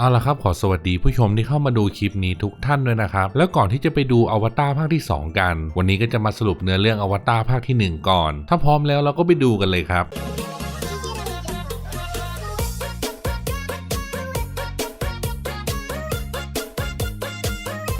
เอาละครับขอสวัสดีผู้ชมที่เข้ามาดูคลิปนี้ทุกท่านด้วยนะครับ แล้วก่อนที่จะไปดูอวตารภาคที่ 2 กัน วันนี้ก็จะมาสรุปเนื้อเรื่องอวตารภาคที่ 1 ก่อน ถ้าพร้อมแล้วเราก็ไปดูกันเลยครับ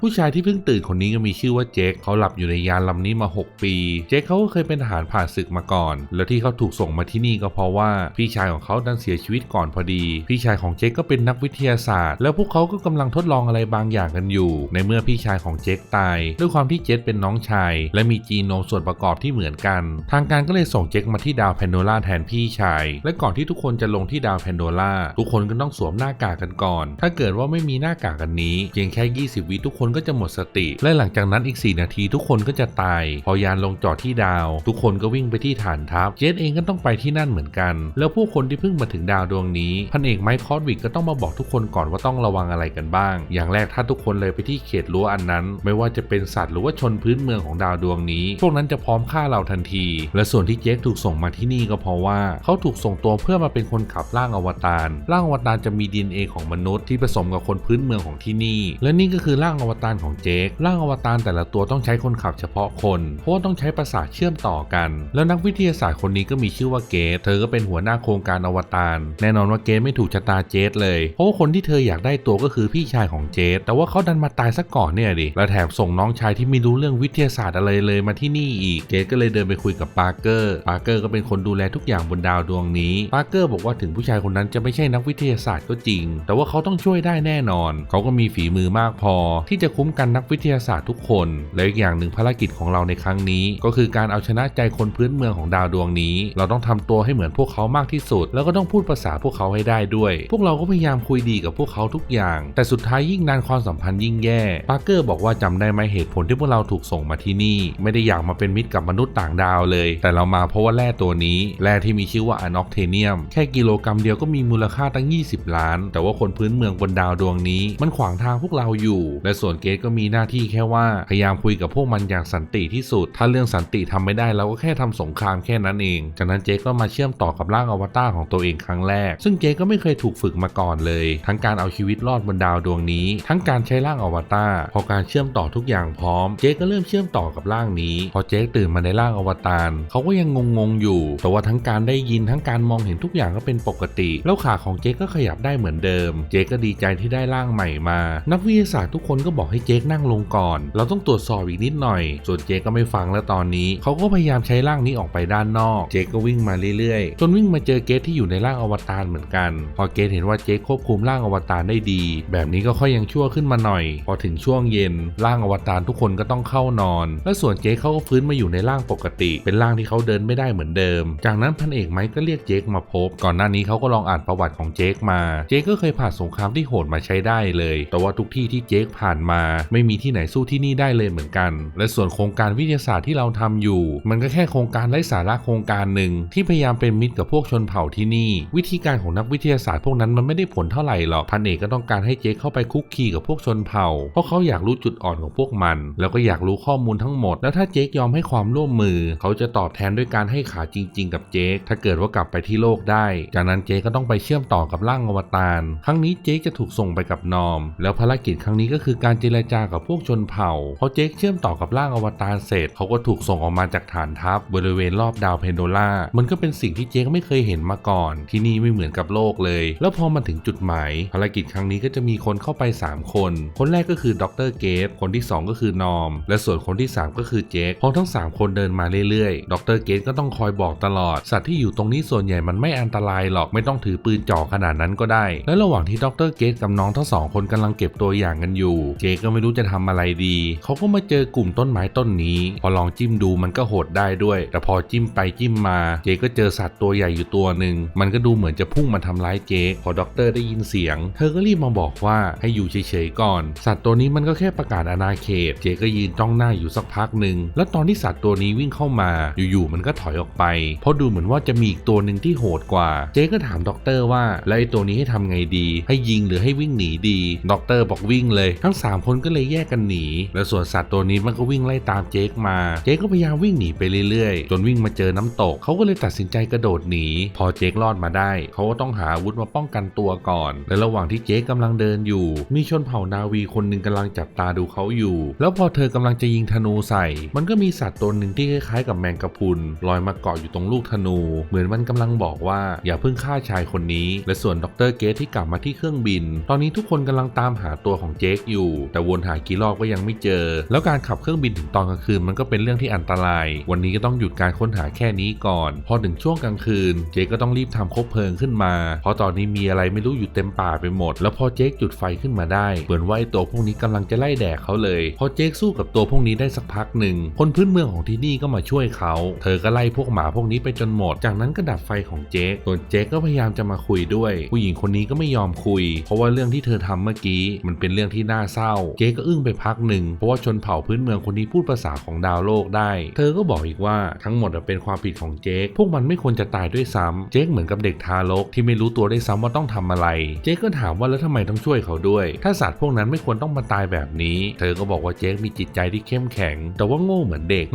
ผู้ชายที่เพิ่งตื่นคนนี้ก็มีชื่อว่าเจคเขาหลับอยู่ในยานลำนี้มา 6 ปี เจคเขาก็เคยเป็นทหารผ่านศึกมาก่อน แล้วที่เขาถูกส่งมาที่นี่ก็เพราะว่าพี่ชายของเขาดันเสียชีวิตก่อนพอดี พี่ชายของเจคก็เป็นนักวิทยาศาสตร์ แล้วพวกเขาก็กำลังทดลองอะไรบางอย่างกันอยู่ ในเมื่อพี่ชายของเจคตาย ด้วยความที่เจคเป็นน้องชาย และมีจีโนมส่วนประกอบที่เหมือนกัน ทางการก็เลยส่งเจคมาที่ดาวแพนโดล่าแทนพี่ชาย และก่อนที่ทุกคนจะลงที่ดาวแพนโดล่าทุกคนก็ต้องสวมหน้ากากกันก่อน ถ้าเกิดว่าไม่มีหน้ากากกันนี้เพียงแค่ 20 วิทุกคนก็จะหมดสติ และหลังจากนั้นอีก 4 นาทีทุกคนก็จะตาย พอยานลงจอดที่ดาว ทุกคนก็วิ่งไปที่ฐานทัพ เจสเองก็ต้องไปที่นั่นเหมือนกัน แล้วผู้คนที่เพิ่งมาถึงดาวดวงนี้ พันเอกไมค์คอร์ดวิกก็ต้องมาบอกทุกคนก่อนว่าต้องระวังอะไรกันบ้าง อย่างแรกถ้าทุกคนเลยไปที่เขตรั้วอันนั้น ไม่ว่าจะเป็นสัตว์หรือว่าชนพื้นเมืองของดาวดวงนี้ พวกนั้นจะพร้อมฆ่าเราทันที และส่วนที่เจคถูกส่งมาที่นี่ก็เพราะว่า เขาถูกส่งตัวเพื่อมาเป็นคนขับร่างอวตาร ร่างอวตารจะมี DNA ของมนุษย์ที่ผสมกับคนพื้นเมืองของที่นี่ และนี่ก็คือร่างอวตารของเจคร่างอวตารแต่ละตัวต้องใช้คนขับเฉพาะคน เพราะว่าต้องใช้ประสาทเชื่อมต่อกัน แล้วนักวิทยาศาสตร์คนนี้ก็มีชื่อว่าเกตเธอก็เป็นหัวหน้าโครงการอวตารแน่นอนว่าเกตไม่ถูกชะตาเจตเลย เพราะว่าคนที่เธออยากได้ตัวก็คือพี่ชายของเจตแต่ว่าเขาดันมาตายซะก่อนเนี่ยดิแล้วแถมส่งน้องชายที่ไม่รู้เรื่องวิทยาศาสตร์อะไรเลยมาที่นี่อีกเกตก็เลยเดินไปคุยกับปาร์เกอร์ปาร์เกอร์ก็เป็นคนดูแลทุกอย่างบนดาวดวงนี้ปาร์เกอร์บอกว่าถึงผู้ชายคนนั้นจะไม่ใช่นักวิทยาศาสตร์ก็จริง แต่ว่าเขาต้องช่วยได้แน่นอน เขาก็มีฝีมือมากพอ ที่จะคุ้มกันนักวิทยาศาสตร์ทุกคน และอีกอย่างหนึ่งภารกิจของเราในครั้งนี้ ก็คือการเอาชนะใจคนพื้นเมืองของดาวดวงนี้ เราต้องทำตัวให้เหมือนพวกเขามากที่สุด แล้วก็ต้องพูดภาษาพวกเขาให้ได้ด้วย พวกเราก็พยายามคุยดีกับพวกเขาทุกอย่าง แต่สุดท้ายยิ่งนานความสัมพันธ์ยิ่งแย่ปาร์เกอร์บอกว่าจำได้ไหมเหตุผลที่พวกเราถูกส่งมาที่นี่ ไม่ได้อยากมาเป็นมิตรกับมนุษย์ต่างดาวเลย แต่เรามาเพราะว่าแร่ตัวนี้แร่ที่มีชื่อว่าอะน็อกเทเนียม แค่กิโลกรัมเดียวก็มีมูลค่าตั้ง 20 ล้าน แต่ว่าคนพื้นเมืองบนดาวดวงนี้ มันขวางทางพวกเราอยู่ และส่วนเกตก็มีหน้าที่แค่ว่าพยายามคุยกับพวกมันอย่างสันติที่สุด ถ้าเรื่องสันติทำไม่ได้เราก็แค่ทำสงครามแค่นั้นเอง จากนั้นเจคก็มาเชื่อมต่อกับร่างอวตารของตัวเองครั้งแรก ซึ่งเจคก็ไม่เคยถูกฝึกมาก่อนเลย ทั้งการเอาชีวิตรอดบนดาวดวงนี้ ทั้งการใช้ร่างอวตารพอการเชื่อมต่อทุกอย่างพร้อม เจคก็เริ่มเชื่อมต่อกับร่างนี้ พอเจคตื่นมาในร่างอวตารเขาก็ยังงงๆอยู่ แต่ว่าทั้งการได้ยินทั้งการมองเห็นทุกอย่างก็เป็นปกติ แล้วขาของเจคก็ขยับได้เหมือนเดิม เจคก็ดีใจที่ได้ร่างใหม่มา นักวิทยาศาสตร์ทุกคนก็บอกให้เจคนั่งลงก่อน เราต้องตรวจสอบอีกนิดหน่อย ส่วนเจคก็ไม่ฟังแล้วตอนนี้ เขาก็พยายามใช้ร่างนี้ออกไปด้านนอก เจคก็วิ่งมาเรื่อยๆ จนวิ่งมาเจอเกตที่อยู่ในร่างอวตารเหมือนกัน พอเกตเห็นว่าเจคควบคุมร่างอวตารได้ดี แบบนี้ก็ค่อยยังชั่วขึ้นมาหน่อย พอถึงช่วงเย็นร่างอวตารทุกคนก็ต้องเข้านอน และส่วนเจคเขาก็ฟื้นมาอยู่ในร่างปกติ เป็นร่างที่เขาเดินไม่ได้เหมือนเดิม จากนั้นพันเอกไมค์ก็เรียกเจคมาพบ ก่อนหน้านี้เขาก็ลองอ่านประวัติของเจคมา เจคก็เคยผ่านสงครามที่โหดมาใช้ได้เลย แต่ว่าทุกที่ที่เจคผ่านมาไม่มีที่ไหนสู้ที่นี่ได้เลยเหมือนกัน และส่วนโครงการวิทยาศาสตร์ที่เราทำอยู่ มันก็แค่โครงการไร้สาระโครงการหนึ่งที่พยายามเป็นมิตรกับพวกชนเผ่าที่นี่ วิธีการของนักวิทยาศาสตร์พวกนั้นมันไม่ได้ผลเท่าไหร่หรอกพันเอกก็ต้องการให้เจคเข้าไปคุกคีกับพวกชนเผ่า เพราะเขาอยากรู้จุดอ่อนของพวกมัน แล้วก็อยากรู้ข้อมูลทั้งหมด แล้วถ้าเจคยอมให้ความร่วมมือ เขาจะตอบแทนด้วยการให้ขาจริง ๆ กับเจคถ้าเกิดว่ากลับไปที่โลกได้ จากนั้นเจคก็ต้องไปเชื่อมต่อกับร่างอวตารครั้งนี้เจคจะถูกส่งไปกับนอม แล้วภารกิจครั้งนี้ก็คือการเจรจากับพวกชนเผ่าพอเจคเชื่อมต่อกับร่างอวตารเสร็จเขาก็ถูกส่งออกมาจากฐานทัพบริเวณรอบดาวเพนโดล่ามันก็เป็นสิ่งที่เจคไม่เคยเห็นมาก่อน ที่นี่ไม่เหมือนกับโลกเลย แล้วพอมาถึงจุดหมายภารกิจครั้งนี้ก็จะมีคนเข้าไป 3 คน คนแรกก็คือดรเกตคนที่ 2 ก็คือนอม และส่วนคนที่ 3 ก็คือเจคพอทั้ง 3 คนเดินมาเรื่อยๆ ดรเกตก็ต้องคอยบอกตลอด สัตว์ที่อยู่ตรงนี้ส่วนใหญ่มันไม่อันตรายหรอกไม่ต้องถือปืนจ่อขนาดนั้นก็ได้ และระหว่างที่ดรเกตกับน้องทั้งสองคนกำลังเก็บตัวอย่างกันอยู่ เจคก็ไม่รู้จะทำอะไรดี เขาก็มาเจอกลุ่มต้นไม้ต้นนี้ พอลองจิ้มดูมันก็โหดได้ด้วย แต่พอจิ้มไปจิ้มมา เจก็เจอสัตว์ตัวใหญ่อยู่ตัวหนึ่ง มันก็ดูเหมือนจะพุ่งมาทำร้ายเจ พอด็อกเตอร์ได้ยินเสียง เธอก็รีบมาบอกว่าให้อยู่เฉยๆก่อน สัตว์ตัวนี้มันก็แค่ประกาศอาณาเขต เจก็ยืนจ้องหน้าอยู่สักพักหนึ่ง แล้วตอนที่สัตว์ตัวนี้วิ่งเข้ามา อยู่ๆมันก็ถอยออกไป เพราะดูเหมือนว่าจะมีอีกตัวหนึ่งที่โหดกว่า เจก็ถามด็อกเตอร์ว่าแล้วไอ้ตัวนี้ให้ทำไงดี ให้ยิงหรือให้วิ่งหนีดีด็อกเตอร์บอกวิ่งเลย ทั้งสามคนก็เลยแยกกันหนี และส่วนสัตว์ตัวนี้มันก็วิ่งไล่ตามเจคมา เจคก็พยายามวิ่งหนีไปเรื่อยๆ จนวิ่งมาเจอน้ำตก เขาก็เลยตัดสินใจกระโดดหนี พอเจครอดมาได้ เขาก็ต้องหาอาวุธมาป้องกันตัวก่อน และระหว่างที่เจคกำลังเดินอยู่ มีชนเผ่านาวีคนหนึ่งกำลังจับตาดูเขาอยู่ แล้วพอเธอกำลังจะยิงธนูใส่ มันก็มีสัตว์ตัวหนึ่งที่คล้ายๆกับแมงกะพรุนลอยมาเกาะอยู่ตรงลูกธนู เหมือนมันกำลังบอกว่าอย่าเพิ่งฆ่าชายคนนี้ และส่วนดรเกตที่กลับมาที่เครื่องบิน ตอนนี้ทุกคนกำลังตามหาตัวของเจคอยู่แต่วนหากี่รอบก็ยังไม่เจอ แล้วการขับเครื่องบินถึงตอนกลางคืนมันก็เป็นเรื่องที่อันตราย วันนี้ก็ต้องหยุดการค้นหาแค่นี้ก่อน พอถึงช่วงกลางคืน เจคก็ต้องรีบทำคบเพลิงขึ้นมา เพราะตอนนี้มีอะไรไม่รู้อยู่เต็มป่าไปหมด แล้วพอเจคจุดไฟขึ้นมาได้ เหมือนว่าไอตัวพวกนี้กำลังจะไล่แดกเขาเลย พอเจคสู้กับตัวพวกนี้ได้สักพักหนึ่ง คนพื้นเมืองของที่นี่ก็มาช่วยเขา เธอก็ไล่พวกหมาพวกนี้ไปจนหมด จากนั้นก็ดับไฟของเจคส่วนเจคก็พยายามจะมาคุยด้วย ผู้หญิงคนนี้ก็ไม่ยอมคุย เพราะว่าเรื่องที่เธอทำเมื่อกี้มันเป็นเรื่องที่น่าเศร้าเจคก็อึ้งไปพักหนึ่งเพราะว่าชนเผ่าพื้นเมืองคนนี้พูดภาษาของดาวโลกได้ เธอก็บอกอีกว่าทั้งหมดเป็นความผิดของเจคพวกมันไม่ควรจะตายด้วยซ้ำเจคเหมือนกับเด็กทารกที่ไม่รู้ตัวได้ซ้ำว่าต้องทำอะไร เจคก็ถามว่าแล้วทำไมต้องช่วยเขาด้วย ถ้าสัตว์พวกนั้นไม่ควรต้องมาตายแบบนี้ เธอก็บอกว่าเจคมีจิตใจที่เข้มแข็ง แต่ว่าโง่เหมือนเด็ก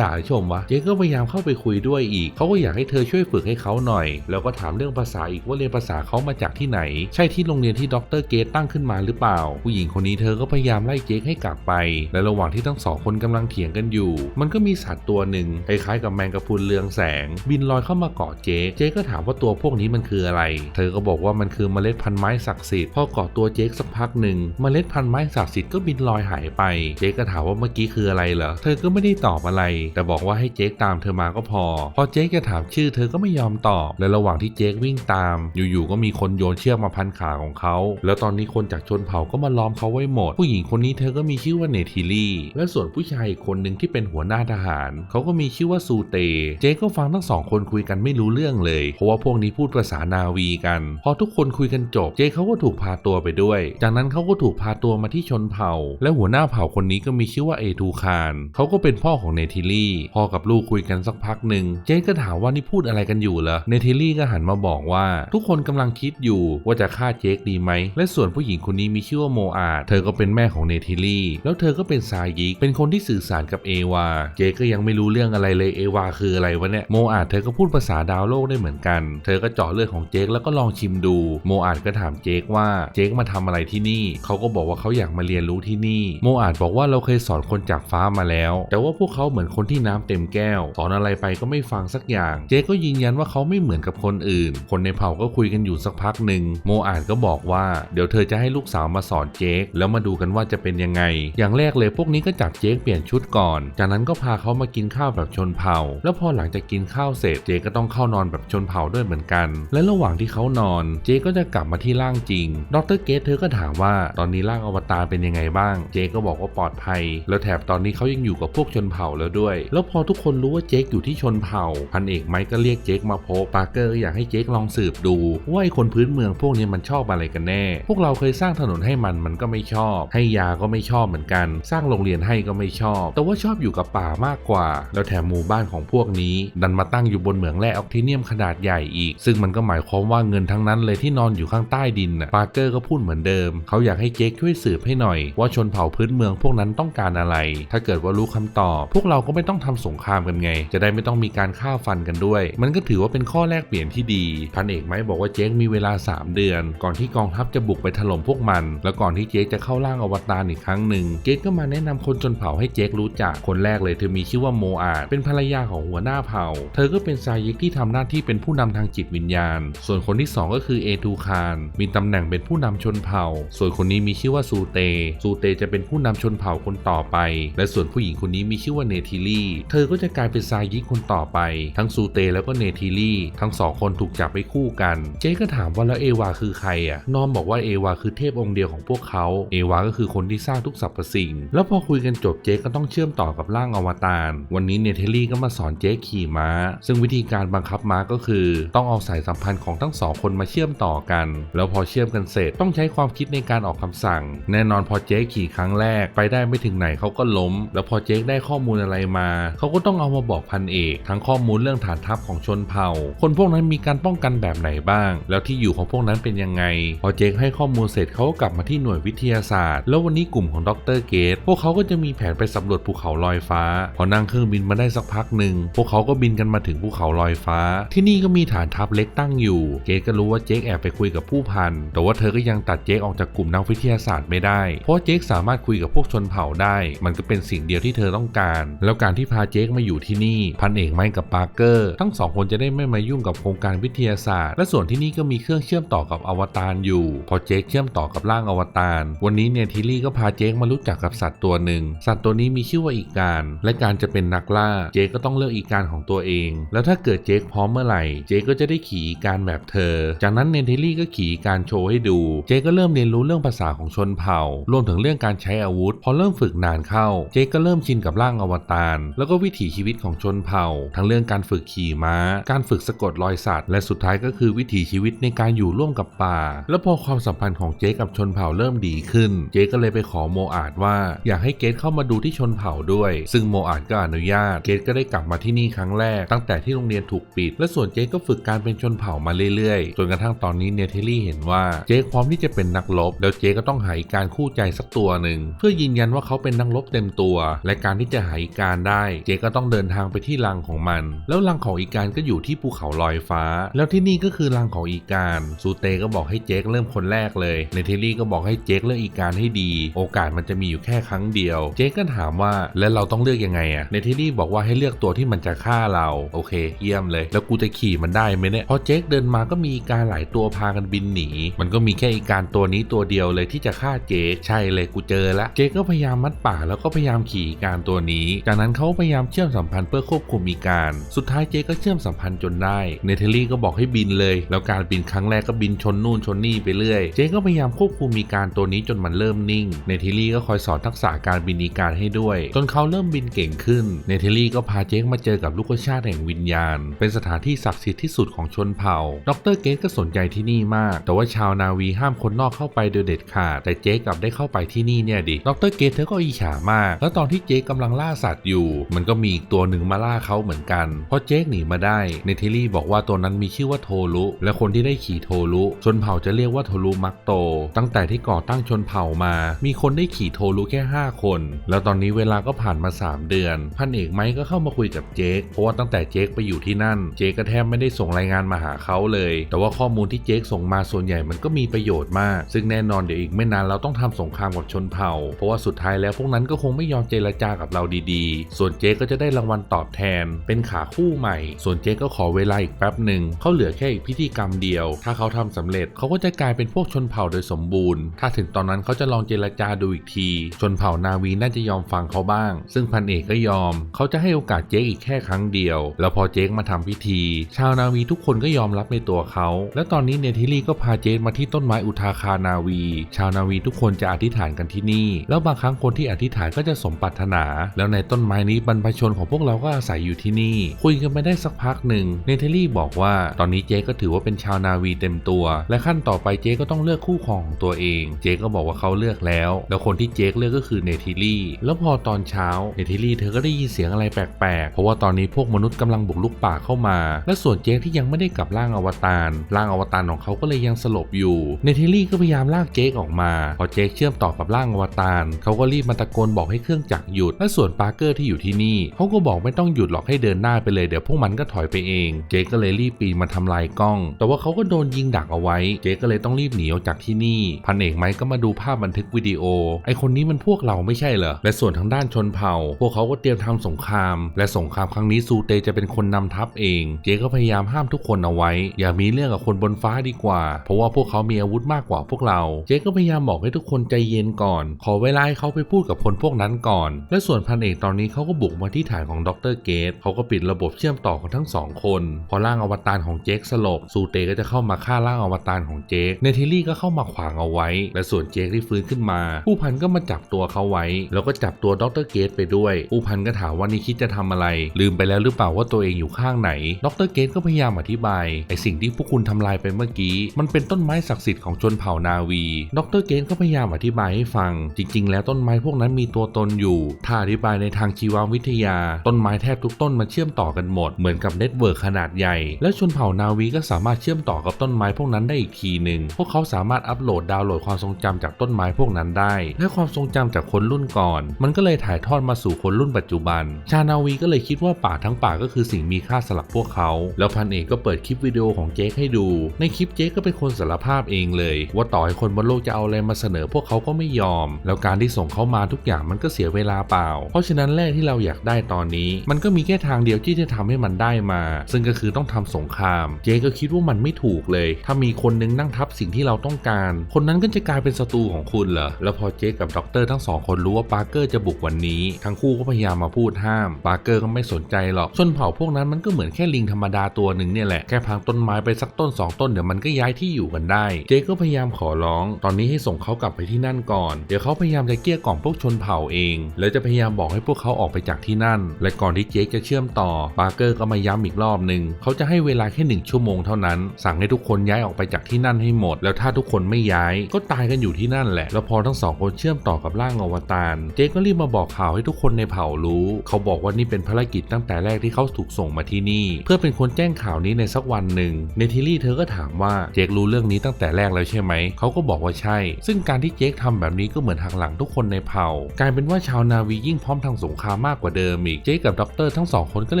ด่าชมวะ เจคก็พยายามเข้าไปคุยด้วยอีก เขาก็อยากให้เธอช่วยฝึกให้เขาหน่อย แล้วก็ถามเรื่องภาษาอีกว่าเรียนภาษาเขามาจากที่ไหน ใช่ที่โรงเรียนที่ดรเกตตั้งขึ้นมาหรือเปล่า ผู้หญิงคนนี้เธอก็พยายามไล่เจคให้กลับไป และระหว่างที่ทั้งสองคนกำลังเถียงกันอยู่ มันก็มีสัตว์ตัวหนึ่งคล้ายๆกับแมงกะพรุนเรืองแสง บินลอยเข้ามาเกาะเจคเจคก็ถามว่าตัวพวกนี้มันคืออะไร เธอก็บอกว่ามันคือเมล็ดพันธุ์ไม้ศักดิ์สิทธิ์พอเกาะตัวเจคสักพักหนึ่งเมล็ดพันธุ์ไม้ศักดิ์สิทธิ์ก็บินลอยหายไป เจคก็ถามว่าเมื่อกี้คืออะไรเหรอเธอก็ไม่ได้ตอบอะไร แต่บอกว่าให้เจคตามเธอมาก็พอ พอเจคจะถามชื่อเธอก็ไม่ยอมตอบ และระหว่างที่เจควิ่งตาม อยู่ๆก็มีคนโยนเชือกมาพันขาของเขา แล้วตอนนี้คนจากชนเผ่าก็มาล้อมเขาไว้หมดผู้หญิงคนนี้เธอก็มีชื่อว่าเนทิลี่ และส่วนผู้ชายคนหนึ่งที่เป็นหัวหน้าทหาร เขาก็มีชื่อว่าซูเต เจก็ฟังทั้งสองคนคุยกันไม่รู้เรื่องเลย เพราะว่าพวกนี้พูดภาษานาวีกัน พอทุกคนคุยกันจบ เจเขาก็ถูกพาตัวไปด้วย จากนั้นเขาก็ถูกพาตัวมาที่ชนเผ่า และหัวหน้าเผ่าคนนี้ก็มีชื่อว่าเอทูคาร เขาก็เป็นพ่อของเนทิลี่พ่อกับลูกคุยกันสักพักหนึ่ง เจก็ถามว่านี่พูดอะไรกันอยู่เหรอ เนทิลี่ก็หันมาบอกว่า ทุกคนกำลังคิดอยู่ว่าจะฆ่าเจคดีไหม และส่วนผู้หญิงคนนี้มีชื่อว่าโมอาเธอก็เป็นแม่ของเนทิลี่ แล้วเธอก็เป็นซายิก เป็นคนที่สื่อสารกับเอวา เจก็ยังไม่รู้เรื่องอะไรเลยเอวาคืออะไรวะเนี่ย โมอาดเธอก็พูดภาษาดาวโลกได้เหมือนกัน เธอก็เจาะเลือดของเจคแล้วก็ลองชิมดู โมอาดก็ถามเจคว่า เจคมาทำอะไรที่นี่ เขาก็บอกว่าเขาอยากมาเรียนรู้ที่นี่ โมอาดบอกว่าเราเคยสอนคนจากฟ้ามาแล้ว แต่ว่าพวกเขาเหมือนคนที่น้ำเต็มแก้ว สอนอะไรไปก็ไม่ฟังสักอย่าง เจคก็ยืนยันว่าเขาไม่เหมือนกับคนอื่น คนในเผ่าก็คุยกันอยู่สักพักหนึ่ง โมอาดก็บอกว่า เดี๋ยวเธอจะให้ลูกสาวมาสอนเจคแล้วมาดูกันว่าจะเป็นยังไง อย่างแรกเลยพวกนี้ก็จับเจคเปลี่ยนชุดก่อน จากนั้นก็พาเขามากินข้าวแบบชนเผ่า แล้วพอหลังจากกินข้าวเสร็จเจคก็ต้องเข้านอนแบบชนเผ่าด้วยเหมือนกัน และระหว่างที่เขานอน เจคก็จะกลับมาที่ร่างจริง ดรเกตเธอก็ถามว่าตอนนี้ร่างอวตารเป็นยังไงบ้าง เจคก็บอกว่าปลอดภัย แล้วแถบตอนนี้เขายังอยู่กับพวกชนเผ่าแล้วด้วย แล้วพอทุกคนรู้ว่าเจคอยู่ที่ชนเผ่า พันเอกไมค์ก็เรียกเจคมาพบปาร์เกอร์ก็อยากให้เจคลองสืบดูว่าไอ้คนพื้นเมืองพวกนี้มันชอบอะไรกันแน่ พวกเราเคยสร้างถนนให้มันมันก็ไม่ชอบให้ยาก็ไม่ชอบเหมือนกัน สร้างโรงเรียนให้ก็ไม่ชอบ แต่ว่าชอบอยู่กับป่ามากกว่า แล้วแถมหมู่บ้านของพวกนี้ ดันมาตั้งอยู่บนเหมืองแร่ออกทิเนียมขนาดใหญ่อีก ซึ่งมันก็หมายความว่าเงินทั้งนั้นเลยที่นอนอยู่ข้างใต้ดินนะปาร์เกอร์ก็พูดเหมือนเดิม เขาอยากให้เจคช่วยสืบให้หน่อย ว่าชนเผ่าพื้นเมืองพวกนั้นต้องการอะไร ถ้าเกิดว่ารู้คำตอบ พวกเราก็ไม่ต้องทำสงครามกันไง จะได้ไม่ต้องมีการฆ่าฟันกันด้วย มันก็ถือว่าเป็นข้อแลกเปลี่ยนที่ดีพันเอกไม้บอกว่าเจคมีเวลา 3 เดือน ก่อนที่กองทัพจะบุกไปถล่มพวกมัน แล้วก่อนที่เจคจะเข้าร่างอวตารอีกครั้งหนึ่งเจคก็มาแนะนำคนชนเผ่าให้เจครู้จัก คนแรกเลยเธอมีชื่อว่าโมอาเป็นภรรยาของหัวหน้าเผ่า เธอก็เป็นซายิกที่ทำหน้าที่เป็นผู้นำทางจิตวิญญาณ ส่วนคนที่สองก็คือเอทูคารมีตำแหน่งเป็นผู้นำชนเผ่า ส่วนคนนี้มีชื่อว่าซูเต ซูเตจะเป็นผู้นำชนเผ่าคนต่อไป และส่วนผู้หญิงคนนี้มีชื่อว่าเนทิลี่ เธอก็จะกลายเป็นซายิกคนต่อไป ทั้งซูเตแล้วก็เนทิลี่ทั้งสองคนถูกจับไปคู่กัน เจ๊ก็ถามว่าแล้วเอวาคือใครอะนอมบอกว่าเอวาคือเทพองค์เดียวของพวกเขาเอวาก็คือคนที่สร้างทุกสรรพสิ่ง แล้วพอคุยกันจบเจ๊ก็ต้องเชื่อมต่อกับร่างอวตารวันนี้เนเทลลี่ก็มาสอนเจ๊ขี่ม้า ซึ่งวิธีการบังคับม้าก็คือ ต้องเอาสายสัมพันธ์ของทั้งสองคนมาเชื่อมต่อกัน แล้วพอเชื่อมกันเสร็จต้องใช้ความคิดในการออกคำสั่ง แน่นอนพอเจ๊ขี่ครั้งแรกไปได้ไม่ถึงไหนเขาก็ล้ม แล้วพอเจ๊ได้ข้อมูลอะไรมาเขาก็ต้องเอามาบอกพันเอก ทั้งข้อมูลเรื่องฐานทัพของชนเผ่า คนพวกนั้นมีการป้องกันแบบไหนบ้าง แล้วที่อยู่ของพวกนั้นเป็นยังไง พอเจ๊ให้ข้อมูลเสร็จเขาก็กลับมาที่หน่วยวิทยาศาสตร์แล้ววันนี้กลุ่มของดรเกตพวกเขาก็จะมีแผนไปสำรวจภูเขาลอยฟ้า พอนั่งเครื่องบินมาได้สักพักหนึ่ง พวกเขาก็บินกันมาถึงภูเขาลอยฟ้า ที่นี่ก็มีฐานทัพเล็กตั้งอยู่ เกตก็รู้ว่าเจคแอบไปคุยกับผู้พัน แต่ว่าเธอก็ยังตัดเจคออกจากกลุ่มนักวิทยาศาสตร์ไม่ได้ เพราะเจคสามารถคุยกับพวกชนเผ่าได้ มันก็เป็นสิ่งเดียวที่เธอต้องการ แล้วการที่พาเจคมาอยู่ที่นี่พันเอกไมค์กับปาร์เกอร์ทั้งสองคนจะได้ไม่มายุ่งกับโครงการวิทยาศาสตร์ และส่วนที่นี่ก็มีเครื่องเชื่อมต่อกับอวตารอยู่ พอเจคเชื่อมต่อกับร่างอวตาร วันนี้เนี่ยทิลลี่ก็พาเจคมารู้จักกับสัตว์ตัวหนึ่ง สัตว์ตัวนี้มีชื่อว่าอีกาและการจะเป็นนักล่า เจคก็ต้องเลือกอีกาของตัวเอง แล้วถ้าเกิดเจคพร้อมเมื่อไหร่ เจคก็จะได้ขี่อีกาแบบเธอ จากนั้นเนเทลลี่ก็ขี่อีการโชว์ให้ดู เจคก็เริ่มเรียนรู้เรื่องภาษาของชนเผ่า รวมถึงเรื่องการใช้อาวุธ พอเริ่มฝึกนานเข้า เจคก็เริ่มชินกับร่างอวตาร แล้วก็วิถีชีวิตของชนเผ่า ทั้งเรื่องการฝึกขี่ม้า การฝึกสะกดรอยสัตว์ และสุดท้ายก็คือวิถีชีวิตในการอยู่ร่วมกับป่า แล้วพอความสัมพันธ์ของเจคกับชนเผ่าเริ่มดีขึ้นเจก็เลยไปขอโมอาดว่า อยากให้เกตเข้ามาดูที่ชนเผ่าด้วย ซึ่งโมอาดก็อนุญาต เกตก็ได้กลับมาที่นี่ครั้งแรก ตั้งแต่ที่โรงเรียนถูกปิด และส่วนเจก็ฝึกการเป็นชนเผ่ามาเรื่อยๆ จนกระทั่งตอนนี้เนเธอรี่เห็นว่าเจคพร้อมที่จะเป็นนักรบ แล้วเจก็ต้องหาอีการคู่ใจสักตัวหนึ่งเพื่อยืนยันว่าเขาเป็นนักรบเต็มตัว และการที่จะหาอีการได้ เจก็ต้องเดินทางไปที่รังของมัน แล้วรังของอีการก็อยู่ที่ภูเขาลอยฟ้า แล้วที่นี่ก็คือรังของอีการซูเตก็บอกให้เจคเริ่มคนแรกเลยเนเธอรี่ก็บอกให้เจคเลือกอีการให้ดี โอกาสมันจะมีอยู่แค่ครั้งเดียว เจคก็ถามว่าแล้วเราต้องเลือกยังไงอะเนเธอรี่บอกว่าให้เลือกตัวที่มันจะฆ่าเราโอเค เยี่ยมเลย แล้วกูจะขี่มันได้ไหมเนี่ยพอเจคเดินมาก็มีการหลายตัวพากันบินหนี มันก็มีแค่อีการตัวนี้ตัวเดียวเลยที่จะฆ่าเจคใช่เลยกูเจอแล้วเจคก็พยายามมัดป่าแล้วก็พยายามขี่อีการตัวนี้ จากนั้นเขาพยายามเชื่อมสัมพันธ์เพื่อควบคุมอีการ สุดท้ายเจคก็เชื่อมสัมพันธ์จนได้ เนเธอรี่ก็บอกให้บินเลย แล้วการบินครั้งแรกก็บินชนนู่นชนนี่ไปเรื่อย เจคก็พยายามควบคุมอีการตัวนี้จนมันเริ่มนิ่ง เนเธอรี่ก็คอยสอนทักษะการบินอีการให้ด้วย จนเขาเริ่มบินเก่งขึ้น เนเธอรี่ก็พาเจคมาเจอกับลูกชาติแห่งวิญญาณ เป็นสถานที่ศักดิ์สิทธิ์ที่สุดของชนเผ่า ดรเกตก็สนใจที่นี่มาก แต่ว่าชาวนาวีห้ามคนนอกเข้าไปโดยเด็ดขาด แต่เจคกลับได้เข้าไปที่นี่เนี่ยดิ ดรเกตเธอก็อิจฉามาก แล้วตอนที่เจคกำลังล่าสัตว์อยู่ มันก็มีอีกตัวหนึ่งมาล่าเขาเหมือนกันพอเจคหนีมาได้ เนเธอรี่บอกว่าตัวนั้นมีชื่อว่าโทรุและคนที่ได้ขี่โทรุชนเผ่าจะเรียกว่าโทรุมักโต ตั้งแต่ที่ก่อตั้งชนเผ่ามา มีคนได้ขี่โทรุแค่ 5 คน แล้วตอนนี้เวลาก็ผ่านมา 3 เดือน พันเอกไม้ก็เข้ามาคุยกับเจคเพราะว่าตั้งแต่เจคไปอยู่ที่นั่น เจคก็แทบไม่ได้ส่งรายงานมาหาเขาเลย แต่ว่าข้อมูลที่เจคส่งมาส่วนใหญ่มันก็มีประโยชน์มาก ซึ่งแน่นอนเดี๋ยวอีกไม่นานเราต้องทำสงครามกับชนเผ่า เพราะว่าสุดท้ายแล้วพวกนั้นก็คงไม่ยอมเจรจากับเราดีๆ ส่วนเจคก็จะได้รางวัลตอบแทน เป็นขาคู่ใหม่ ส่วนเจคก็ขอเวลาอีกแป๊บหนึ่งเขาเหลือแค่อีกพิธีกรรมเดียว ถ้าเขาทำสำเร็จเขาก็จะกลายเป็นพวกชนเผ่าโดยสมบูรณ์ ถ้าถึงตอนนั้นเขาจะลองเจรจาดูอีกที ชนเผ่านาวีน่าจะยอมฟังเขาบ้าง ซึ่งพันเอกก็ยอม เขาจะให้โอกาสเจคอีกแค่ครั้งเดียว แล้วพอเจคมาทำพิธี ชาวนาวีทุกคนก็ยอมรับในตัวเขา และตอนนี้เนทิลี่ก็พาเจคมาที่ต้นไม้อุทาคานาวี ชาวนาวีทุกคนจะอธิษฐานกันที่นี่ แล้วบางครั้งคนที่อธิษฐานก็จะสมปรารถนา แล้วในต้นไม้นี้บรรพชนของพวกเราก็อาศัยอยู่ที่นี่ คุยกันไปได้สักพักหนึ่งเนเธอรี่บอกว่า ตอนนี้เจ๊ก็ถือว่าเป็นชาวนาวีเต็มตัว และขั้นต่อไปเจ๊ก็ต้องเลือกคู่ครองของตัวเอง เจ๊ก็บอกว่าเขาเลือกแล้ว แล้วคนที่เจ๊เลือกก็คือเนทิลี่ แล้วพอตอนเช้าเนทิลี่เธอก็ได้ยินเสียงอะไรแปลกๆ เพราะว่าตอนนี้พวกมนุษย์กำลังบุกลุกป่าเข้ามา และส่วนเจ๊ที่ยังไม่ได้กลับร่างอวตาร ร่างอวตารของเขาก็เลยยังสลบอยู่ เนทิลี่ก็พยายามลากเจ๊ออกมา พอเจ๊เชื่อมต่อกับร่างอวตาร เขาก็รีบมาตะโกนบอกให้เครื่องจักรหยุด และส่วนปาร์เกอร์ที่อยู่ที่นี่เขาก็บอกไม่ต้องหยุดหรอกให้เดินหน้าไปเลยเดี๋ยวพวกมันก็ถอยไปเอง เจ๊ก็เลยรีบปีนมาทำลายกล้อง แต่ว่าเขาก็โดนยิงดักเอาไว้ เจ๊ก็เลยต้องรีบหนีออกจากที่นี่ พันเอกไม้ก็มาดูภาพบันทึกวิดีโอ ไอคนนี้มันพวกเราไม่ใช่เหรอ และส่วนทางด้านชนเผ่า พวกเขาก็เตรียมทำสงคราม และสงครามครั้งนี้ซูเตจะเป็นคนนำทัพเอง เจก็พยายามห้ามทุกคนเอาไว้ อย่ามีเรื่องกับคนบนฟ้าดีกว่า เพราะว่าพวกเขามีอาวุธมากกว่าพวกเรา เจก็พยายามบอกให้ทุกคนใจเย็นก่อน ขอเวลาให้เขาไปพูดกับคนพวกนั้นก่อน และส่วนพันเอกตอนนี้เขาก็บุกมาที่ฐานของดรเกตเขาก็ปิดระบบเชื่อมต่อของทั้งสองคน พอร่างอวตารของเจคสลบซูเตก็จะเข้ามาฆ่าร่างอวตารของเจคเนทิลี่ก็เข้ามาขวางเอาไว้ และส่วนเจคที่ฟื้นขึ้นมา ผู้พันก็มาจับตัวเขาไว้ แล้วก็จับตัวดรเกตไปด้วย ผู้พันก็ถามว่านี่คิดจะทำอะไร ลืมไปแล้วหรือเปล่าว่าตัวเองอยู่ข้างไหน ดรเกตก็พยายามอธิบายไอสิ่งที่พวกคุณทำลายไปเมื่อกี้ มันเป็นต้นไม้ศักดิ์สิทธิ์ของชนเผ่านาวี ดรเกตก็พยายามอธิบายให้ฟัง จริง ๆ แล้วต้นไม้พวกนั้นมีตัวตนอยู่ ถ้าอธิบายในทางชีววิทยา ต้นไม้แทบทุกต้นมันเชื่อมต่อกันหมด เหมือนกับเน็ตเวิร์กขนาดใหญ่ และชนเผ่านาวีก็สามารถเชื่อมต่อกับต้นไม้พวกนั้นได้อีกทีหนึ่ง พวกเขาสามารถอัปโหลดดาวน์โหลดความทรงจำจากต้นไม้พวกนั้นได้ และความทรงจำจากคนรุ่นก่อน มันก็เลยถ่ายทอดมาสู่คนรุ่นปัจจุบัน ชานาวีก็เลยคิดว่าป่าทั้งป่าก็คือสิ่งมีค่าสำหรับพวกเขา แล้วพันเอกก็เปิดคลิปวิดีโอของเจคให้ดู ในคลิปเจคก็เป็นคนสารภาพเองเลย ว่าต่อให้คนบนโลกจะเอาอะไรมาเสนอพวกเขาก็ไม่ยอม แล้วการที่ส่งเขามาทุกอย่างมันก็เสียเวลาเปล่า เพราะฉะนั้นแรกที่เราอยากได้ตอนนี้ มันก็มีแค่ทางเดียวที่จะทำให้มันได้มา ซึ่งก็คือต้องทำสงคราม เจก็คิดว่ามันไม่ถูกเลย ถ้ามีคนนึงนั่งทับสิ่งที่เราต้องการ คนนั้นก็จะกลายเป็นศัตรูของคุณเหรอ แล้วพอเจกับด็อกเตอร์ทั้งสองคนรู้ว่าปาร์เกอร์จะบุกวันนี้ ทั้งคู่ก็พยายามมาพูดห้าม ปาร์เกอร์ก็ไม่สนใจหรอก ชนเผ่าพวกนั้นมันก็เหมือนแค่ลิงธรรมดาตัวหนึ่งเนี่ยแหละ แค่พังต้นไม้ไปสักต้นสองต้นเดี๋ยวมันก็ย้ายที่อยู่กันได้ เจก็พยายามขอร้อง ตอนนี้ให้ส่งเขากลับไปที่นั่นก่อน เดี๋ยวเขาพยายามจะเกลี้ยกล่อมพวกชนเผ่าเอง แล้วจะพยายามบอกให้พวกเขาออกไปจากที่นั่น และก่อนที่เจคจะเชื่อมต่อ ปาร์เกอร์ก็มาย้ำอีกรอบหนึ่งเขาจะให้เวลาแค่หนึ่งชั่วโมงเท่านั้น สั่งให้ทุกคนย้ายออกไปจากที่นั่นให้หมด แล้วถ้าทุกคนไม่ย้ายก็ตายกันอยู่ที่นั่นแหละแล้วพอทั้งสองคนเชื่อมต่อกับร่างอวตารเจก็รีบมาบอกข่าวให้ทุกคนในเผ่ารู้ เขาบอกว่านี่เป็นภารกิจตั้งแต่แรกที่เขาถูกส่งมาที่นี่ เพื่อเป็นคนแจ้งข่าวนี้ในสักวันหนึ่งเนทิลี่เธอก็ถามว่าเจครู้เรื่องนี้ตั้งแต่แรกแล้วใช่ไหม เขาก็บอกว่าใช่ ซึ่งการที่เจคทำแบบนี้ก็เหมือนหักหลังทุกคนในเผ่า กลายเป็นว่าชาวนาวียิ่งพร้อมทางสงครามมากกว่าเดิมอีก เจคกับด็อกเตอร์ทั้งสองคนก็เ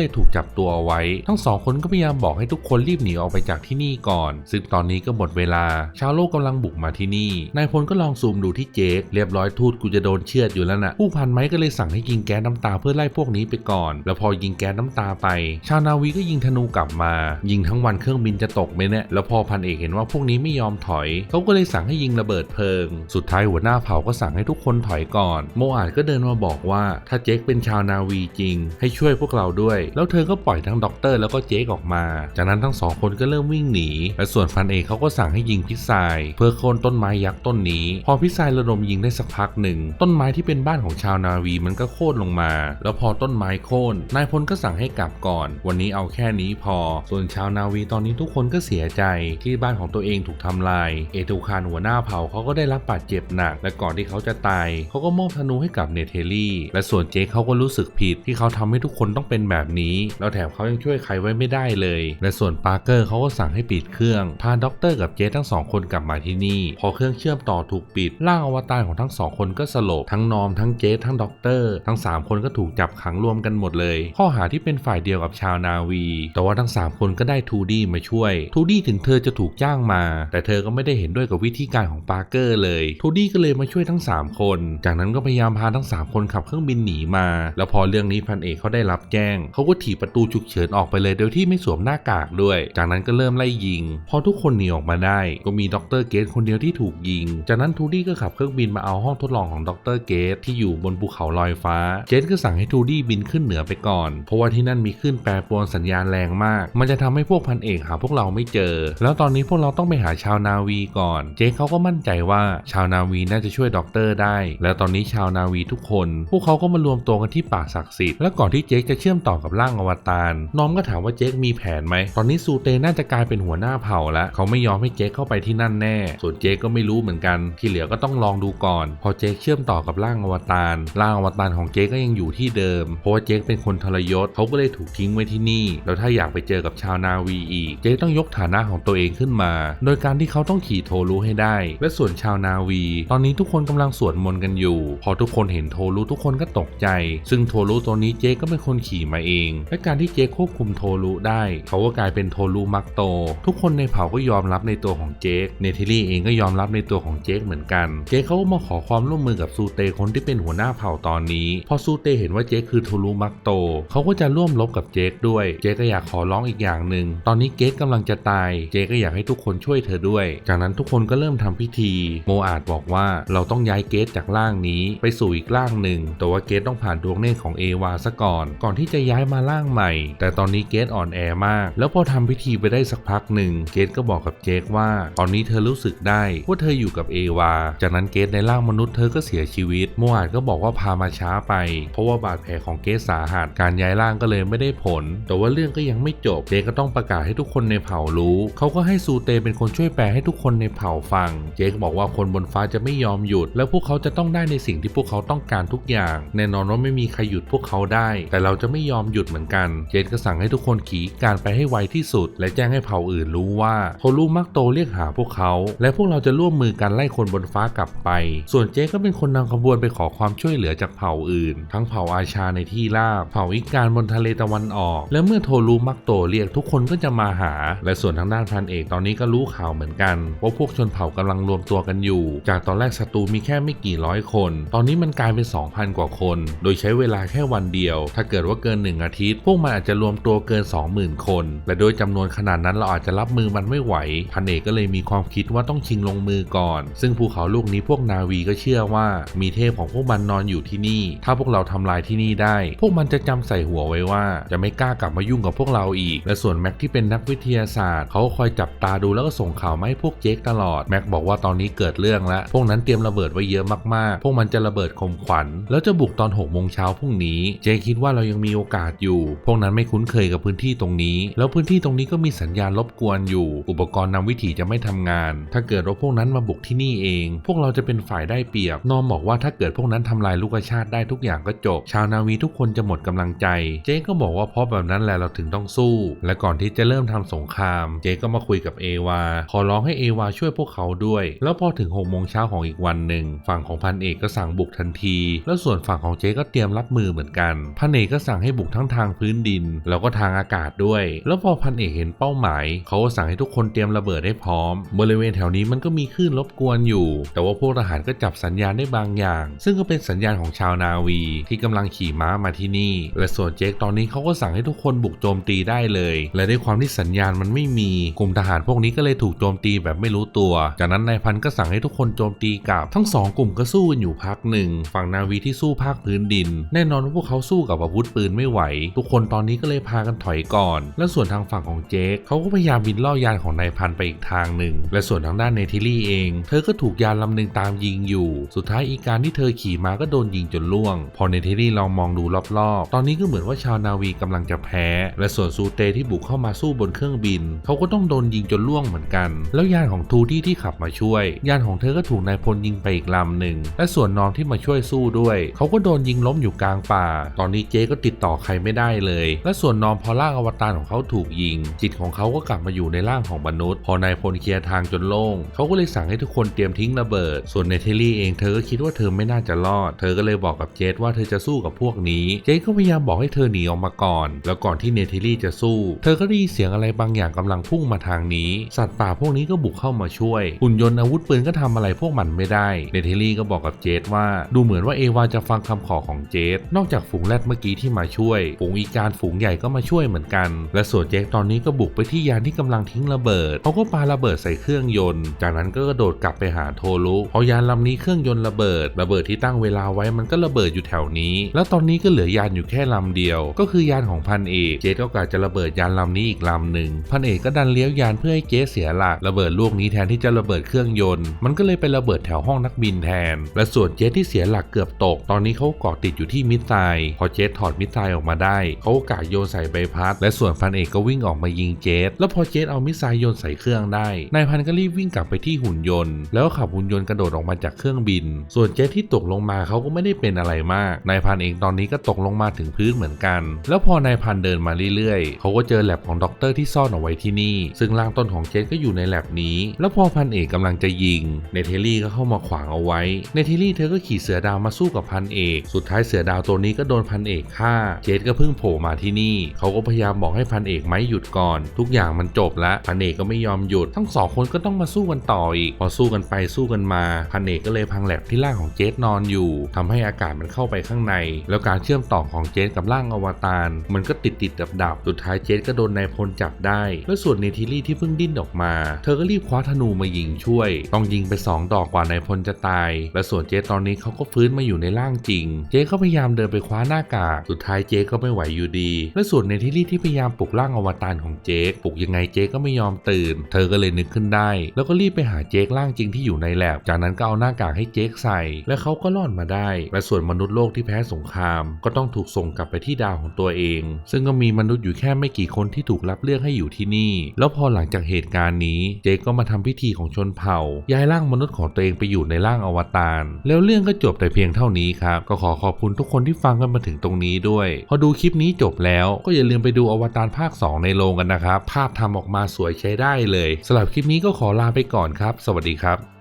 ลยถูกจับตัวเอาไว้ ทั้งสองคนก็พยายามบอกให้ทุกคนรีบหนีออกไปจากที่นี่ก่อน ซึ่งตอนนี้ก็หมดเวลา ชาวโลกกำลังบุกมาที่นี่ นายพลก็ลองซูมดูที่เจคเรียบร้อยทูตกูจะโดนเชือดอยู่แล้วนะผู้พันไม้ก็เลยสั่งให้ยิงแก๊สน้ำตาเพื่อไล่พวกนี้ไปก่อน แล้วพอยิงแก๊สน้ำตาไป ชาวนาวีก็ยิงธนูกลับมา ยิงทั้งวันเครื่องบินจะตกไหมเนี่ยแล้วพอพันเอกเห็นว่าพวกนี้ไม่ยอมถอยเขาก็เลยสั่งให้ยิงระเบิดเพลิง สุดท้ายหัวหน้าเผ่าก็สั่งให้ทุกคนถอยก่อน โมอาดก็เดินมาบอกว่าถ้าเจคเป็นชาวนาวีจริง ให้ช่วยพวกเราด้วย แล้วเธอก็ปล่อยทั้งด็อกเตอร์แล้วก็เจคออกมา จากนั้นทั้งสองคนก็เริ่มวิ่งหนี และส่วนพันเอกเขาก็สั่งให้ยิงพิษทรายเพื่อโค่นต้นไม้ยักษ์ต้นนี้ พอพิษทรายระดมยิงได้สักพักหนึ่ง ต้นไม้ที่เป็นบ้านของชาวนาวีมันก็โค่นลงมา แล้วพอต้นไม้โค่นนายพลก็สั่งให้กลับก่อน วันนี้เอาแค่นี้พอ ส่วนชาวนาวีตอนนี้ทุกคนก็เสียใจที่บ้านของตัวเองถูกทำลาย เอทูคานหัวหน้าเผ่าเขาก็ได้รับบาดเจ็บหนัก และก่อนที่เขาจะตายเขาก็มอบธนูให้กับเนเธอรี่ และส่วนเจคเขาก็รู้สึกผิดที่เขาทำให้ทุกคนต้องเป็นแบบนี้ แล้วแถมเขายังช่วยใครไว้ไม่ได้เลย และส่วนปาร์เกอร์เขาก็สั่งให้ปิดเครื่อง พาด็อกเตอร์กับเจคทั้งสองคนกลับมาที่นี่ พอเครื่องเชื่อมต่อถูกปิดร่างอวตารของทั้งสองคนก็สลบทั้งนอมทั้งเจคทั้งด็อกเตอร์ทั้งสามคนก็ถูกจับขังรวมกันหมดเลย ข้อหาที่เป็นฝ่ายเดียวกับชาวนาวี แต่ว่าทั้งสามคนก็ได้ทูดี้มาช่วย ทูดี้ถึงเธอจะถูกจ้างมา แต่เธอก็ไม่ได้เห็นด้วยกับวิธีการของปาร์เกอร์เลย ทูดี้ก็เลยมาช่วยทั้ง 3 คน จากนั้นก็พยายามพาทั้ง 3 คนขับเครื่องบินหนีมา แล้วพอเรื่องนี้พันเอกเขาได้รับแจ้ง เขาก็ถีบประตูฉุกเฉินออกไปเลยโดยที่ไม่สวมหน้ากากด้วย จากนั้นก็เริ่มไล่ยิง พอทุกคนหนีออกมาได้ ก็มีดรเกตคนเดียวที่ถูกยิง จากนั้นทููดี้ก็ขับเครื่องบินมาเอาห้องทดลองของดรเกตที่อยู่บนภูเขาลอยฟ้า เจตก็สั่งให้ทูดี้บินขึ้นเหนือไปก่อน เพราะว่าที่นั่นมีคลื่นแปรปรวนสัญญาณแรงมาก มันจะทำให้พวกพันเอกหาพวกเราไม่เจอ แล้วตอนนี้พวกเราต้องไปหาชาวนาวีก่อน เจคเขาก็มั่นใจว่าชาวนาวีน่าจะช่วยด็อกเตอร์ได้ แล้วตอนนี้ชาวนาวีทุกคน พวกเขาก็มารวมตัวกันที่ป่าศักดิ์สิทธิ์ และก่อนที่เจคจะเชื่อมต่อกับร่างอวตาร น้อมก็ถามว่าเจคมีแผนไหม ตอนนี้ซูเตน่าจะกลายเป็นหัวหน้าเผ่าแล้ว เขาไม่ยอมให้เจคเข้าไปที่นั่นแน่ ส่วนเจคก็ไม่รู้เหมือนกันที่เหลือก็ต้องลองดูก่อน พอเจคเชื่อมต่อกับร่างอวตารร่างอวตารของเจคก็ยังอยู่ที่เดิม เพราะว่าเจคเป็นคนทรยศเขาก็เลยถูกทิ้งไว้ที่นี่ แล้วถ้าอยากไปเจอกับชาวนาวีอีก เจคต้องยกฐานะของตัวเองขึ้นมา โดยการที่เขาต้องขี่โทรุให้ได้ และส่วนชาวนาวี ตอนนี้ทุกคนกำลังสวดมนต์กันอยู่ พอทุกคนเห็นโทรุทุกคนก็ตกใจ ซึ่งโทรุตัวนี้เจคก็เป็นคนขี่มาเอง และการที่เจคควบคุมโทรุได้ เขาก็กลายเป็นโทรุมักโต ทุกคนในเผ่าก็ยอมรับในตัวของเจคเนเธอรี่เองก็ยอมรับในตัวของเจคเหมือนกัน เจคเขาก็มาขอความร่วมมือกับซูเตคนที่เป็นหัวหน้าเผ่าตอนนี้ พอซูเตเห็นว่าเจคคือโทรุมักโต เขาก็จะร่วมรบกับเจคด้วย เจคก็อยากขอร้องอีกอย่างหนึ่ง ตอนนี้เจคกำลังจะตาย เจคก็อยากให้ทุกคนช่วยเธอด้วย จากนั้นทุกคนก็เริ่มทำพิธี โมอาจบอกว่าเราต้องย้ายเกตจากร่างนี้ไปสู่อีกร่างหนึ่ง แต่ว่าเกตต้องผ่านดวงเนตรของเอวาซะก่อน ก่อนที่จะย้ายมาร่างใหม่ แต่ตอนนี้เกตอ่อนแอมาก แล้วพอทำพิธีไปได้สักพักหนึ่ง เกตก็บอกกับเจคว่า ตอนนี้เธอรู้สึกได้ว่าเธออยู่กับเอวาจากนั้นเกตในร่างมนุษย์เธอก็เสียชีวิตโมอาจก็บอกว่าพามาช้าไป เพราะว่าบาดแผลของเกตสาหัสการย้ายร่างก็เลยไม่ได้ผล แต่ว่าเรื่องก็ยังไม่จบเจก็ต้องประกาศให้ทุกคนในเผ่ารู้เขาก็ให้ซูเตเป็นคนช่วยแปลให้ทุกคนในเผ่าฟัง เจคบอกว่าคนบนฟ้าจะไม่ยอมหยุด แล้วพวกเขาจะต้องได้ในสิ่งที่พวกเขาต้องการทุกอย่าง แน่นอนว่าไม่มีใครหยุดพวกเขาได้ แต่เราจะไม่ยอมหยุดเหมือนกัน เจก็สั่งให้ทุกคนขี่การไปให้ไวที่สุด และแจ้งให้เผ่าอื่นรู้ว่าโทรุมักโตเรียกหาพวกเขา และพวกเราจะร่วมมือกันไล่คนบนฟ้ากลับไป ส่วนเจ๊ก็เป็นคนนำขบวนไปขอความช่วยเหลือจากเผ่าอื่น ทั้งเผ่าอาชาในที่ราบ เผ่าอิการบนทะเลตะวันออก และเมื่อโทรูมักโตเรียกทุกคนก็จะมาหา และส่วนทางด้านพันเอกตอนนี้ก็รู้ข่าวเหมือนกันว่าพวกชนเผ่ากำลังรวมตัวกันอยู่ จากตอนแรกศัตรูมีแค่ไม่กี่ร้อยคน ตอนนี้มันกลายเป็น 2,000 กว่าคน โดยใช้เวลาแค่วันเดียว ถ้าเกิดว่าเกิน 1 อาทิตย์ พวกมันอาจจะรวมตัวเกิน 20,000 คน และโดยจำนวนขนาดนั้นเราอาจจะรับมือมันไม่ไหว พันเอกก็เลยมีความคิดว่าต้องชิงลงมือก่อน ซึ่งภูเขาลูกนี้พวกนาวีก็เชื่อว่ามีเทพของพวกมันนอนอยู่ที่นี่ ถ้าพวกเราทำลายที่นี่ได้ พวกมันจะจำใส่หัวไว้ว่า จะไม่กล้ากลับมายุ่งกับพวกเราอีก และส่วนแม็กที่เป็นนักวิทยาศาสตร์เขาคอยจับตาดูแล้วก็ส่งข่าวมาให้พวกเจคตลอดแม็กบอกว่าตอนนี้เกิดเรื่องแล้วพวกนั้นเตรียมระเบิดไว้เยอะมากๆ พวกมันจะระเบิดคมขวัญ แล้วจะบุกตอน6โมงเช้าพรุ่งนี้ เจคคิดว่าเรายังมีโอกาสอยู่ พวกนั้นไม่คุ้นเคยกับพื้นที่ตรงนี้ แล้วพื้นที่ตรงนี้ก็มีสัญญาณรบกวนอยู่ อุปกรณ์นำวิถีจะไม่ทำงาน ถ้าเกิดว่าพวกนั้นมาบุกที่นี่เองพวกเราจะเป็นฝ่ายได้เปรียบนอมบอกว่าถ้าเกิดพวกนั้นทำลายลูกชาติได้ทุกอย่างก็จบ ชาวนาวีทุกคนจะหมดกำลังใจ เจ๊ก็บอกว่าเพราะแบบนั้นแหละเราถึงต้องสู้ และก่อนที่จะเริ่มทำสงคราม เจ๊ก็มาคุยกับเอวา ขอร้องให้เอวาช่วยพวกเขาด้วย แล้วพอถึง6โมงเช้าของอีกวันหนึ่งฝั่งของพันเอกก็สั่งบุกทันที แล้วส่วนฝั่งของเจ๊ก็เตรียมรับมือเหมือนกัน พันเอกก็สั่งให้บุกทั้งทางพื้นดิน แล้วก็ทางอากาศด้วย แล้วพอพันเอกเห็นเป้าหมาย เขาก็สั่งให้ทุกคนเตรียมระเบิดให้พร้อม บริเวณแถวนี้มันก็มีคลื่นรบกวนอยู่แต่ว่าพวกทหารก็จับสัญญาณได้บางอย่าง ซึ่งก็เป็นสัญญาณของชาวนาวีที่กำลังขี่ม้ามาที่นี่ และส่วนเจคตอนนี้เขาก็สั่งให้ทุกคนบุกโจมตีได้เลย และด้วยความที่สัญญาณมันไม่มีกลุ่มทหารพวกนี้ก็เลยถูกโจมตีแบบไม่รู้ตัว จากนั้นนายพันก็สั่งให้ทุกคนโจมตีกลับ ทั้งสองกลุ่มก็สู้กันอยู่พักหนึ่ง ฝั่งนาวีที่สู้ภาคพื้นดิน แน่นอนว่าพวกเขาสู้กับอาวุธปืนไม่ไหว ทุกคนตอนนี้ก็เลยพากันถอยก่อน และส่วนทางฝั่งของเจคเขาก็พยายามบินล่อยานของนายพันไปอีกทางหนึ่ง และส่วนทางด้านเนทิลี่เอง เธอก็ถูกยานลำหนึ่งตามยิงอยู่ สุดท้ายอีการที่เธอขี่มาก็โดนยิงจนล่วง พอเนทิลี่ลองมองดูรอบๆ ตอนนี้ก็เหมือนว่าชาวนาวีกำลังจะแพ้ และส่วนซูเตที่บุกเข้ามาสู้บนเครื่องบิน เขาก็ต้องโดนยิงจนล่วงเหมือนกัน แล้วยานของทูดี้ที่ขับมาช่วย ยานของเธอก็ถูกนายพลยิงไปอีกลำหนึ่ง และส่วนน้องที่มาช่วยสู้ด้วย เขาก็โดนยิงล้มอยู่กลางป่า ตอนนี้เจ๊ก็ติดต่อใครไม่ได้เลย และส่วนน้องพอร่างอวตารของเขาถูกยิง จิตของเขาก็กลับมาอยู่ในร่างของมนุษย์ พอนายพลเคลียร์ทางจนโล่ง เขาก็เลยสั่งให้ทุกคนเตรียมทิ้งระเบิด ส่วนเนเทลลี่เองเธอก็คิดว่าเธอไม่น่าจะรอด เธอก็เลยบอกกับเจสว่าเธอจะสู้กับพวกนี้ เจสก็พยายามบอกให้เธอหนีออกมาก่อน แล้วก่อนที่เนเทลลี่จะสู้ เธอก็ได้ยินเสียงอะไรบางอย่างกำลังพุ่งมาทางนี้ สัตว์ป่าพวกนี้ก็บุกเข้ามาช่วย หุ่นยนต์อาวุธปืนก็ทำอะไรพวกมันไม่ได้ เนเทลลี่ก็บอกกับเจสว่า ดูเหมือนว่าเอวาจะฟังคำขอของเจสนอกจากฝูงแรดเมื่อกี้ที่มาช่วย ฝูงอีการฝูงใหญ่ก็มาช่วยเหมือนกัน และส่วนเจสตอนนี้ก็บุกไปที่ยานที่กำลังทิ้งระเบิด เขาก็ปาระเบิดใส่เครื่องยนต์ จากนั้นก็กระโดดกลับไปหาโทรุพอยานลำนี้เครื่องยนต์ระเบิด ระเบิดที่ตั้งเวลาไว้มันก็ระเบิดอยู่แถวนี้ แล้วตอนนี้ก็เหลือยานอยู่แค่ลำเดียว ก็คือยานของพันเอกเจสก็กะจะระเบิดยานลำนี้อีกลำหนึ่งพันเอกก็ดันเลี้ยวยานเพื่อให้เจสเสียหลักระเบิดลูกนี้แทนที่จะระเบิดเครื่องยนต์มันก็เลยไประเบิดแถวห้องนักบินแทน และส่วนเจสที่เสียหลักเกือบตก ตอนนี้เขาเกาะติดอยู่ที่มิสไซล์พอเจสถอดมิสไซล์ออกมาได้เขาก็กะโยนใส่ใบพัด และส่วนพันเอกก็วิ่งออกมายิงเจสแล้วพอเจสเอามิสไซล์โยนใส่เครื่องได้นายพันก็รีบวิ่งกลับไปที่หุ่นยนต์ แล้วขับหุ่นยนต์กระโดดออกมาจากเครื่องบิน ส่วนเจสที่ตกลงมาเขาก็ไม่ได้เป็นอะไรมาก นายพันเองตอนนี้ก็ตกลงมาถึงพื้นเหมือนกัน แล้วพอนายพันเดินมาเรื่อยๆ เขาก็เจอแลบของด็อกเตอร์ที่ซ่อนเอาไว้ที่นี่ ซึ่งร่างต้นของเจสก็อยู่ในแลบนี้ แล้วพอพันเอกกำลังจะยิง เนเทลลี่ก็เข้ามาขวางเอาไว้ เนเทลลี่เธอก็ขี่เสือดาวมาสู้กับพันเอก สุดท้ายเสือดาวตัวนี้ก็โดนพันเอกฆ่า เจสก็เพิ่งโผล่มาที่นี่ เขาก็พยายามบอกให้พันเอกไม่หยุดก่อน ทุกอย่างมันจบล้วพันเอกก็ไม่ยอมหยุด ทั้งสองคนก็ต้องมาสู้กันต่ออีก พอสู้กันไปสู้กันมา พันเอกก็เลยพังแลบที่ร่างของเจสนอนอยู่ทำให้อากาศมันเข้าไปข้างใน แล้วการเชื่อมต่อของเจสกับร่างอวตารมันก็ติดติดดับดับสุดท้ายเจสก็โดนนายพลจับได้ แล้วส่วนเนทิลี่ที่เพิ่งดิ้นออกมา เธอก็รีบคว้าธนูมายิงช่วย ต้องยิงไป 2 ดอกกว่านายพลจะตาย และส่วนเจสตอนนี้เขาก็ฟื้นมาอยู่ในร่างจริง เจสก็พยายามเดินไปคว้าหน้ากากสุดท้ายเจสก็ไม่ไหวอยู่ดี และส่วนเนทิลี่ที่พยายามปลุกร่างอวตารของเจสปลุกยังไงเจสก็ไม่ยอมตื่น เธอก็เลยนึกขึ้นได้ แล้วก็รีบไปหาเจสร่างจริงที่อยู่ในแลบ จากนั้นก็เอาหน้ากากให้เจสใส่ และเขาก็รอดมาได้ และส่วนมนุษย์โลกที่แพ้สงคราม ก็ต้องถูกส่งกลับไปที่ดาวของตัวเอง ซึ่งก็มีมนุษย์อยู่แค่ไม่กี่คนที่ถูกรับเลือกให้อยู่ที่นี่ แล้วพอหลังจากเหตุการณ์นี้ เจคก็มาทำพิธีของชนเผ่า ย้ายร่างมนุษย์ของตัวเองไปอยู่ในร่างอวตาร แล้วเรื่องก็จบแต่เพียงเท่านี้ครับ ก็ขอขอบคุณทุกคนที่ฟังกันมาถึงตรงนี้ด้วย พอดูคลิปนี้จบแล้ว ก็อย่าลืมไปดูอวตารภาค 2 ในโรงกันนะครับ ภาพทำออกมาสวยใช้ได้เลยสำหรับคลิปนี้ก็ขอลาไปก่อนครับ สวัสดีครับ